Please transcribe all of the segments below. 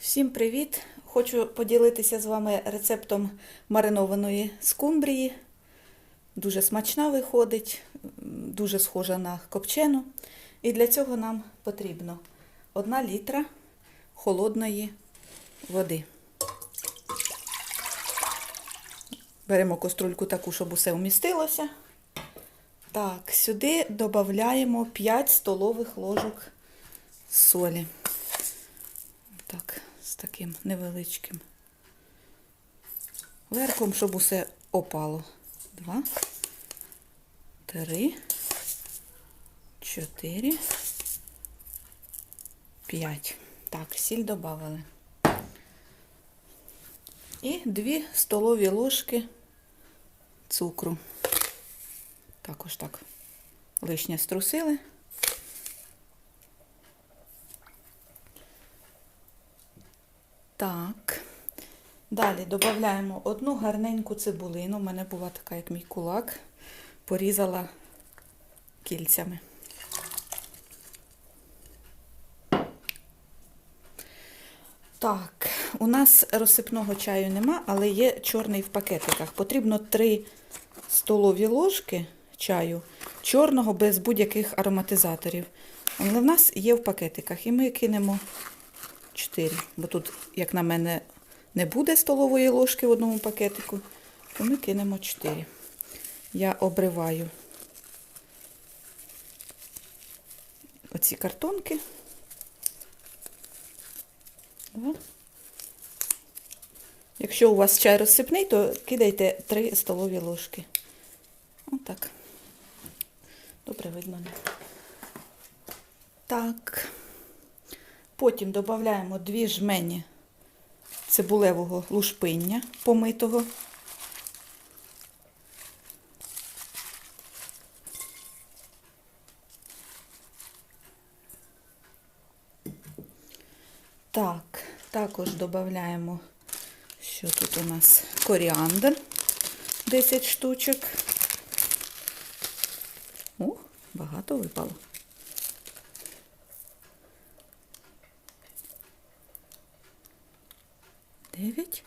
Всім привіт! Хочу поділитися з вами рецептом маринованої скумбрії. Дуже смачна виходить, дуже схожа на копчену. І для цього нам потрібно 1 літра холодної води. Беремо каструльку таку, щоб усе вмістилося. Так, сюди додаємо 5 столових ложок солі. З таким невеличким верхом, щоб усе опало. Два, три, чотири, п'ять. Так, сіль додали. І дві столові ложки цукру. Також так лишнє струсили. Так. Далі додаємо одну гарненьку цибулину. У мене була така, як мій кулак. Порізала кільцями. Так, у нас розсипного чаю нема, але є чорний в пакетиках. Потрібно 3 столові ложки чаю чорного без будь-яких ароматизаторів. Але в нас є в пакетиках. І ми кинемо 4. Бо тут, як на мене, не буде столової ложки в одному пакетику, то ми кинемо 4. Я обриваю оці картонки. Якщо у вас чай розсипний, то кидайте 3 столові ложки. Отак. Добре видно. Так. Потім додаємо дві жмені цибулевого лушпиння помитого. Так, також додаємо, що тут у нас коріандр 10 штучок. О, багато випало. Дев'ять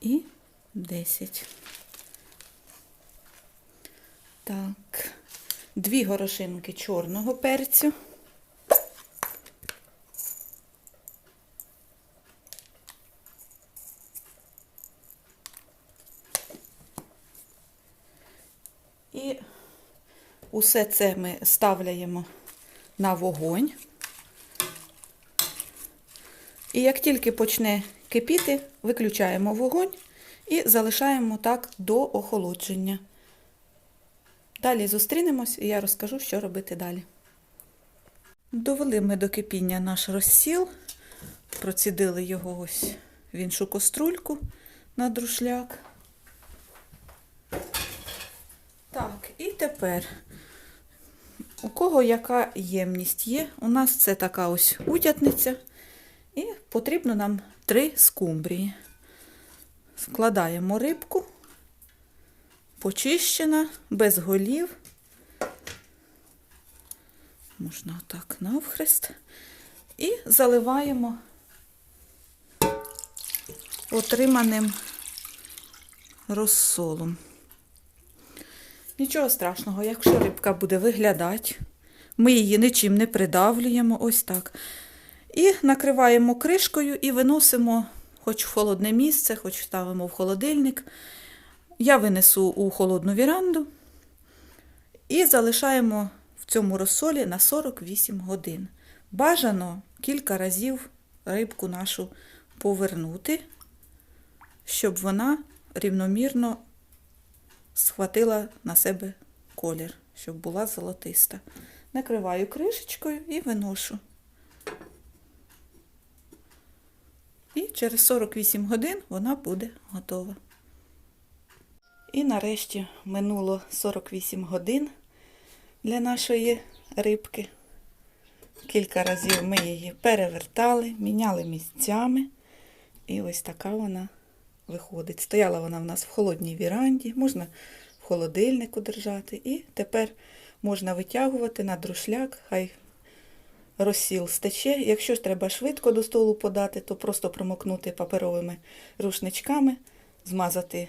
і десять. Так, дві горошинки чорного перцю. І усе це ми ставляємо на вогонь. І як тільки почне кипіти, виключаємо вогонь і залишаємо так до охолодження. Далі зустрінемось і я розкажу, що робити далі. Довели ми до кипіння наш розсіл, процідили його ось в іншу каструльку на друшляк. Так, і тепер, у кого яка ємність є, у нас це така ось утятниця. І потрібно нам три скумбрії. Складаємо рибку, почищена, без голів. Можна отак навхрест. І заливаємо отриманим розсолом. Нічого страшного, якщо рибка буде виглядати, ми її нічим не придавлюємо, ось так. І накриваємо кришкою і виносимо хоч в холодне місце, хоч ставимо в холодильник. Я винесу у холодну віранду і залишаємо в цьому розсолі на 48 годин. Бажано кілька разів рибку нашу повернути, щоб вона рівномірно схватила на себе колір, щоб була золотиста. Накриваю кришечкою і виношу. І через 48 годин вона буде готова. І нарешті минуло 48 годин для нашої рибки. Кілька разів ми її перевертали, міняли місцями. І ось така вона виходить. Стояла вона в нас в холодній віранді, можна в холодильнику держати. І тепер можна витягувати на друшляк, хай розсіл стече. Якщо ж треба швидко до столу подати, то просто промокнути паперовими рушничками, змазати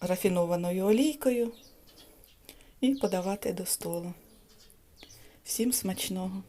рафінованою олійкою і подавати до столу. Всім смачного!